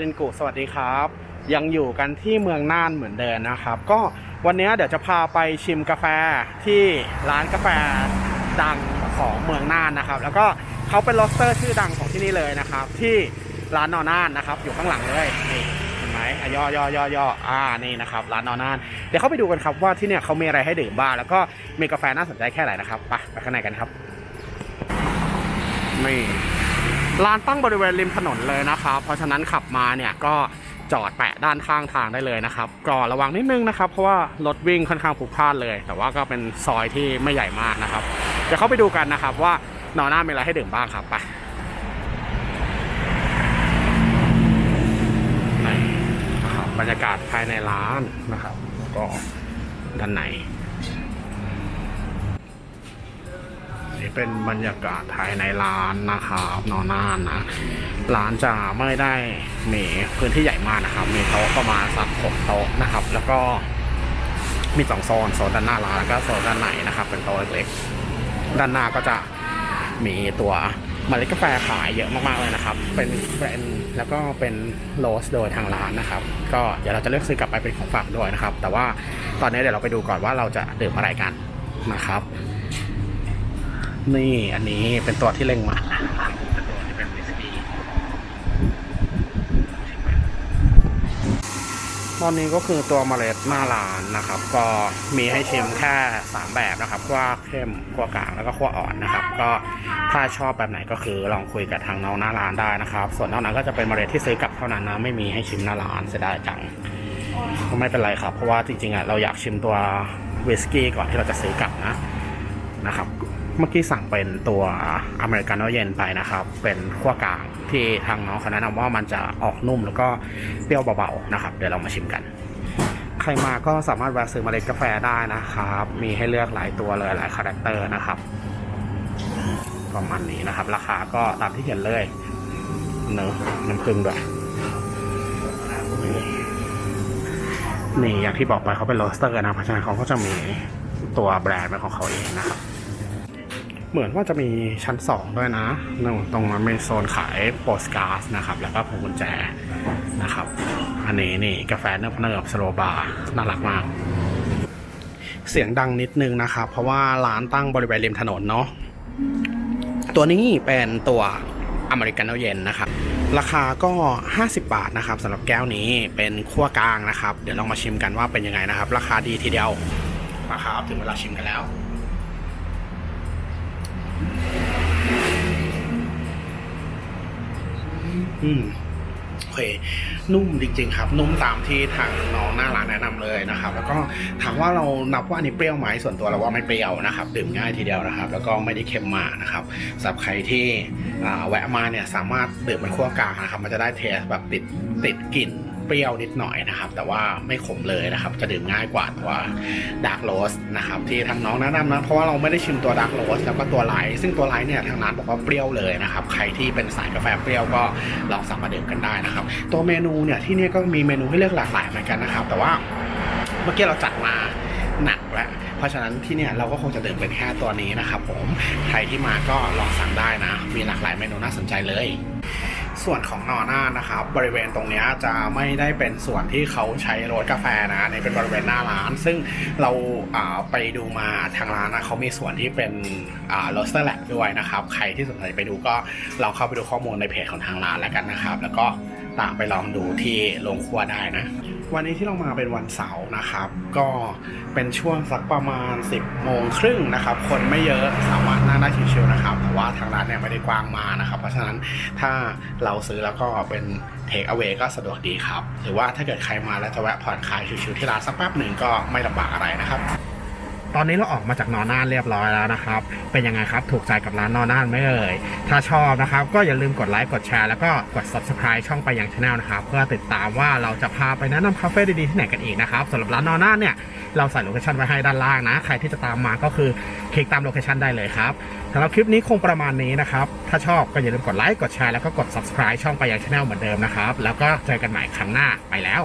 ลินกุสวัสดีครับ ยังอยู่กันที่เมืองน่านเหมือนเดิมนะครับ ก็วันนี้เดี๋ยวจะพาไปชิมกาแฟที่ร้านกาแฟดังของเมืองน่านนะครับ แล้วก็เขาเป็นโรสเตอร์ชื่อดังของที่นี่เลยนะครับ ที่ร้านนอน่านนะครับ อยู่ข้างหลังเลยนี่เห็นไหมอะย่อย่อย่อย่ออ่านี่นะครับร้านนอน่านเดี๋ยวเข้าไปดูกันครับว่าที่เนี่ยเขามีอะไรให้ดื่มบ้างแล้วก็มีกาแฟน่าสนใจแค่ไหนนะครับไปไปข้างในกันครับนี่ ร้านตั้งบริเวณริมถนนเลยนะครับ เพราะฉะนั้นขับมาเนี่ยก็จอดแปะด้านข้างทางได้เลยนะครับก็ระวังนิดนึงนะครับ เพราะว่ารถวิ่งค่อนข้างพลุกพลานเลย แต่ว่าก็เป็นซอยที่ไม่ใหญ่มากนะครับ เดี๋ยวเข้าไปดูกันนะครับว่านอหน้ามีอะไรให้ดื่มบ้างครับไปนี่นะครับบรรยากาศภายในร้านนะครับแล้วก็ด้านใน นี่เป็นบรรยากาศภายในร้านนะครับนอนน่านนะร้านจะไม่ได้มีพื้นที่ใหญ่มากนะครับ มีโต๊ะประมาณสักหกโต๊ะนะครับ แล้วก็มีสองโซนโซนด้านหน้าร้านแล้วก็โซนด้านในนะครับ เป็นโต๊ะเล็กๆด้านหน้าก็จะมีตัวเมล็ดกาแฟขายเยอะมากๆเลยนะครับ เป็นแบรนด์แล้วก็เป็นโรสโดยทางร้านนะครับ ก็เดี๋ยวเราจะเลือกซื้อกลับไปเป็นของฝากด้วยนะครับ แต่ว่าตอนนี้เดี๋ยวเราไปดูก่อนว่าเราจะดื่มอะไรกันนะครับ นี่อันนี้เป็นตัวที่เล็งมาตัวที่เป็นวิสกี้ตอนนี้ก็คือตัวเมล็ดหน้าร้านนะครับ ก็มีให้ชิมแค่ 3 แบบนะครับขั้วเข้มขั้วกลางแล้วก็ขั้วอ่อนนะครับ ก็ถ้าชอบแบบไหนก็คือลองคุยกับทางน้องหน้าร้านได้นะครับ ส่วนนอกนั้นก็จะเป็นเมล็ดที่ซื้อกลับเท่านั้นนะไม่มีให้ชิมหน้าร้านเสียดายจังก็ไม่เป็นไรครับ เพราะว่าจริงๆอะเราอยากชิมตัววิสกี้ก่อนที่เราจะซื้อกลับนะนะครับ เมื่อกี้สั่งเป็นตัวอเมริกาโน่เย็นไปนะครับ เป็นขั้วกลางที่ทางน้องเขาแนะนำว่ามันจะออกนุ่มแล้วก็เปรี้ยวเบาๆนะครับ เดี๋ยวเรามาชิมกัน ใครมาก็สามารถแวะซื้อเมล็ดกาแฟได้นะครับ มีให้เลือกหลายตัวเลยหลายคาแรคเตอร์นะครับประมาณนี้นะครับ ราคาก็ตามที่เห็นเลยเนอะน้ำผึ้งด้วยนี่นี่อย่างที่บอกไปเขาเป็นโรสเตอร์นะเพราะฉะนั้นเขาก็จะมีตัวแบรนด์เป็นของเขาเองนะครับ เหมือนว่าจะมีชั้น 2 ด้วยนะตรงนั้นเป็นโซนขายโปสการ์ดนะครับ แล้วก็พวงกุญแจนะครับ อันนี้นี่กาแฟเนิบเนิบสโลบาร์น่ารักมาก เสียงดังนิดนึงนะครับ เพราะว่าร้านตั้งบริเวณริมถนนเนาะตัวนี้เป็นตัวอเมริกาโนเย็นนะครับ ราคาก็ 50 บาทนะครับสำหรับแก้วนี้เป็นขั้วกลางนะครับ เดี๋ยวลองมาชิมกันว่าเป็นยังไงนะครับ ราคาดีทีเดียวมาครับถึงเวลาชิมกันแล้ว อืมโอเคนุ่มจริงๆครับ นุ่มตามที่ทางน้องหน้าร้านแนะนำเลยนะครับ แล้วก็ถามว่าเรานับว่าอันนี้เปรี้ยวไหมส่วนตัวเราว่าไม่เปรี้ยวนะครับ ดื่มง่ายทีเดียวนะครับ แล้วก็ไม่ได้เค็มมากนะครับสำหรับใครที่แวะมาเนี่ยสามารถดื่มเป็นขั้วกลางนะครับ มันจะได้เทสแบบติดติดกลิ่น ปรี้ยวนิดหน่อยนะครับ แต่ว่าไม่ขมเลยนะครับ จะดื่มง่ายกว่าตัวดาร์กโรสนะครับที่ทางน้องแนะนำนะเพราะว่าเราไม่ได้ชิมตัวดาร์กโรสแล้วก็ตัวไลท์ซึ่งตัวไลท์เนี่ยทางร้านบอกว่าเปรี้ยวเลยนะครับใครที่เป็นสายกาแฟเปรี้ยวก็ลองสั่งมาดื่มกันได้นะครับ ตัวเมนูเนี่ยที่นี่ก็มีเมนูให้เลือกหลากหลายเหมือนกันนะครับ แต่ว่าเมื่อกี้เราจัดมาหนักแล้วเพราะฉะนั้นที่เนี่ยเราก็คงจะดื่มเป็นแค่ตัวนี้นะครับผมใครที่มาก็ลองสั่งได้นะ มีหลากหลายเมนูน่าสนใจเลย ส่วนของนอหน้านะครับบริเวณตรงนี้จะไม่ได้เป็นส่วนที่เขาใช้รถกาแฟนะในเป็นบริเวณหน้าร้าน ซึ่งเราอ่าไปดูมาทางร้านนะเขามีส่วนที่เป็นโรสเตอร์แลบด้วยนะครับใครที่สนใจไปดูก็ลองเข้าไปดูข้อมูลในเพจของทางร้านแล้วกันนะครับ แล้วก็ตามไปลองดูที่โรงครัวได้นะ วันนี้ที่เรามาเป็นวันเสาร์นะครับ ก็เป็นช่วงสักประมาณ 10โมงครึ่งนะครับ คนไม่เยอะสามารถนั่งได้ชิวๆนะครับ แต่ว่าทางร้านเนี่ยไม่ได้กว้างมานะครับ เพราะฉะนั้นถ้าเราซื้อแล้วก็เป็นเทคเอา a y ก็สะดวกดีครับ หรือว่าถ้าเกิดใครมาแล้วจะแวะผ่อนคลายชิวๆที่ร้านสักแป๊บหนึ่งก็ไม่ลำบากอะไรนะครับ ตอนนี้เราออกมาจากนอน่านเรียบร้อยแล้วนะครับ เป็นยังไงครับ ถูกใจกับร้านนอน่านไหมเอ่ย ถ้าชอบนะครับ ก็อย่าลืมกดไลค์กดแชร์แล้วก็กด subscribe ช่องไปยังช anel นะครับ เพื่อติดตามว่าเราจะพาไปแนะนำคาเฟ่ดีๆที่ไหนกันอีกนะครับสำหรับร้านนอน่านเนี่ยเราใส่โลเคชันไว้ให้ด้านล่างนะ ใครที่จะตามมาก็คือคลิกตามโลเคชันได้เลยครับสำหรับคลิปนี้คงประมาณนี้นะครับ ถ้าชอบก็อย่าลืมกดไลค์กดแชร์แล้วก็กด subscribe ช่องไปยังช anel เหมือนเดิมนะครับ แล้วก็เจอกันใหม่ครั้งหน้าไปแล้ว